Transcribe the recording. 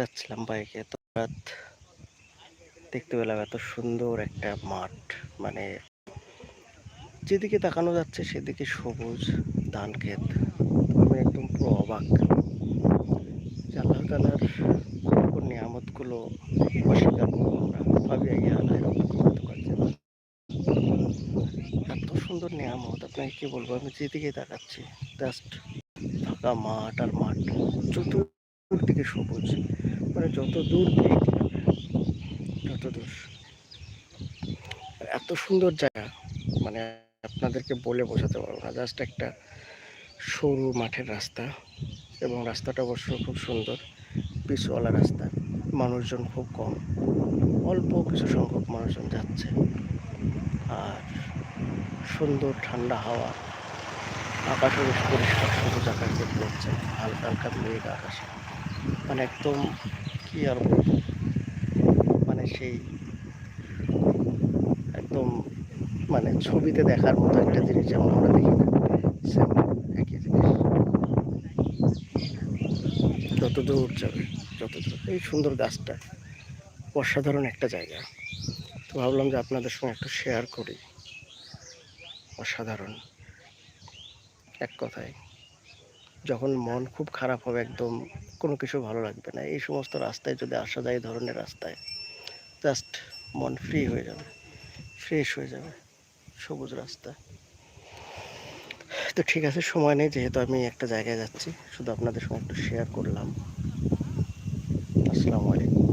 যাচ্ছিলাম বাইকে তো দেখতে পেলাম এত সুন্দর একটা মাঠ। মানে যেদিকে তাকানো যাচ্ছে সেদিকে সবুজ ধান ক্ষেত। আমি একদম পুরো অবাক। যে আল্লাহ তালার নিয়ামতগুলো অস্বীকার করব আমরা। ভাবি আগে আল্লাহ করতে না। এত সুন্দর নিয়ামত, আপনাকে কি বলব? আমি যেদিকে তাকাচ্ছি জাস্ট ফাঁকা মাঠ আর মাঠ। চতুর্দিকে সবুজ মানে যত দূর যত দূর। এত সুন্দর জায়গা মানে আপনাদেরকে বলে বোঝাতে পারব না জাস্ট একটা সরু মাঠের রাস্তা এবং রাস্তাটা অবশ্য খুব সুন্দর, পিচওয়ালা রাস্তা, মানুষজন খুব কম, অল্প কিছু সংখ্যক মানুষজন যাচ্ছে। আর সুন্দর ঠান্ডা হাওয়া, আকাশও বেশ পরিষ্কার, সবুজ আকাশ দেখতে পাচ্ছেন, হালকা হালকা মেঘ আকাশে। মানে একদম কি আর বলব? মানে সেই একদম মানে ছবিতে দেখার মতো একটা জিনিস যেমন আমরা দেখি না একই জিনিস। যত দূর যাবে, যত দূর। এই সুন্দর গাছটা অসাধারণ একটা জায়গা। তো ভাবলাম যে আপনাদের সঙ্গে একটু শেয়ার করি। অসাধারণ। এক কথায়, যখন মন খুব খারাপ হবে একদম কোনো কিছু ভালো লাগবে না। এই সমস্ত রাস্তায় যদি আসা যায় ধরনের রাস্তায় জাস্ট মন ফ্রি হয়ে যাবে ফ্রেশ হয়ে যাবে সবুজ রাস্তা। তো ঠিক আছে, সময় নেই, যেহেতু আমি একটা জায়গায় যাচ্ছি, শুধু আপনাদের সঙ্গে একটু শেয়ার করলাম। আসসালামু আলাইকুম।